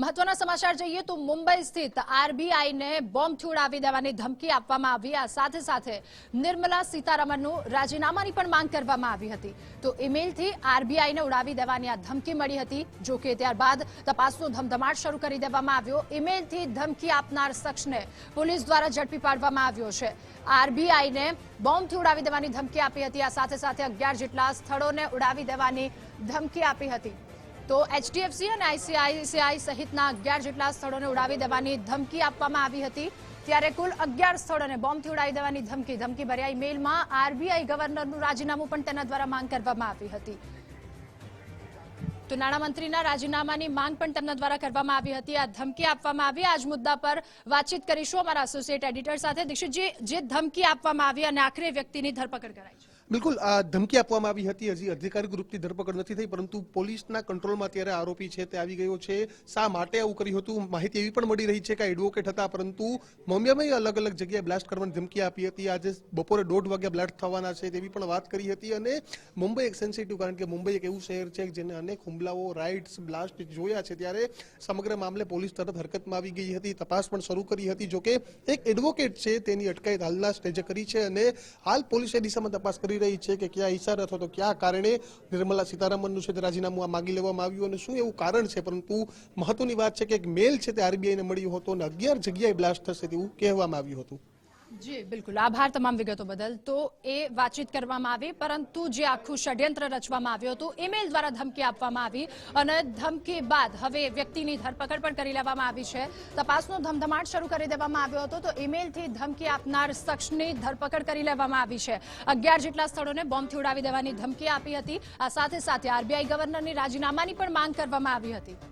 મહત્વના સમાચાર જોઈએ તો મુંબઈ સ્થિત આરબીઆઈને બોમ્બ ઉડાવી દેવાની ધમકી આપવામાં આવી. આ સાથે સાથે નિર્મલા સીતારમણનું રાજીનામાની પણ માંગ કરવામાં આવી હતી. તો ઈમેલથી આરબીઆઈને ઉડાવી દેવાની આ ધમકી મળી હતી, જો કે ત્યારબાદ તપાસનો ધમધમાટ શરૂ કરી દેવામાં આવ્યો. ઈમેલથી ધમકી આપનાર શખ્સને પોલીસ દ્વારા ઝડપી પાડવામાં આવ્યો છે. આરબીઆઈને બોમ્બથી ઉડાવી દેવાની ધમકી આપી હતી. આ સાથે સાથે અગિયાર જેટલા સ્થળોને ઉડાવી દેવાની ધમકી આપી હતી. તો એચડીએફસી અને આઈસીઆઈસીઆઈ સહિતના અગિયાર જેટલા સ્થળોને ઉડાવી દેવાની ધમકી આપવામાં આવી હતી. ત્યારે કુલ અગિયાર સ્થળોને બોમ્બથી ઉડાવી દેવાની ધમકી. ધમકી ભર્યા ઇમેલમાં આરબીઆઈ ગવર્નરનું રાજીનામું પણ તેના દ્વારા માંગ કરવામાં આવી હતી. તો નાણામંત્રીના રાજીનામાની માંગ પણ તેમના દ્વારા કરવામાં આવી હતી. આ ધમકી આપવામાં આવી. આ જ મુદ્દા પર વાતચીત કરીશું અમારા એસોસિએટ એડિટર સાથે. દીક્ષિતજી, જે ધમકી આપવામાં આવી અને આખરે વ્યક્તિની ધરપકડ કરાઈ છે. બિલકુલ, આ ધમકી આપવામાં આવી હતી. હજી અધિકારી ગ્રુપની ધરપકડ નથી થઈ, પરંતુ પોલીસના કંટ્રોલમાં અત્યારે આરોપી છે તે આવી ગયો છે. શા માટે આવું કર્યું હતું, માહિતી એવી પણ મળી રહી છે કે એડવોકેટ હતા, પરંતુ મમ્યામાં અલગ અલગ જગ્યાએ બ્લાસ્ટ કરવાની ધમકી આપી હતી. આજે બપોરે દોઢ વાગ્યા બ્લાસ્ટ થવાના છે તેવી પણ વાત કરી હતી અને મુંબઈ એક સેન્સિટિવ કારણ કે મુંબઈ એક એવું શહેર છે જેને અનેક હુમલાઓ રાઇડ્સ બ્લાસ્ટ જોયા છે, ત્યારે સમગ્ર મામલે પોલીસ તરત હરકતમાં આવી ગઈ હતી. તપાસ પણ શરૂ કરી હતી, જોકે એક એડવોકેટ છે તેની અટકાયત હાલના સ્ટેજે કરી છે અને હાલ પોલીસે દિશામાં તપાસ કરી રહી છે કે કયા ઇશારા અથવા તો કયા કારણે નિર્મલા સીતારામનનું છે તે રાજીનામું માગી લેવામાં આવ્યું અને શું એવું કારણ છે? પરંતુ મહત્વની વાત છે કે એક મેલ છે તે આરબીઆઈને મળ્યો હતો અને અગિયાર જગ્યાએ બ્લાસ્ટ થશે તેવું કહેવામાં આવ્યું હતું. જી, બિલકુલ. આભાર તમામ વિગતો બદલ. તો એ વાતચીત કરવામાં આવી, પરંતુ જે આખું ષડયંત્ર રચવામાં આવ્યું હતું, ઈમેલ દ્વારા ધમકી આપવામાં આવી અને ધમકી બાદ હવે વ્યક્તિની ધરપકડ પણ કરી લેવામાં આવી છે. તપાસનો ધમધમાટ શરૂ કરી દેવામાં આવ્યો હતો, તો ઈમેલથી ધમકી આપનાર શખ્સની ધરપકડ કરી લેવામાં આવી છે. અગિયાર જેટલા સ્થળોને બોમ્બથી ઉડાવી દેવાની ધમકી આપી હતી. આ સાથે સાથે આરબીઆઈ ગવર્નરની રાજીનામાની પણ માંગ કરવામાં આવી હતી.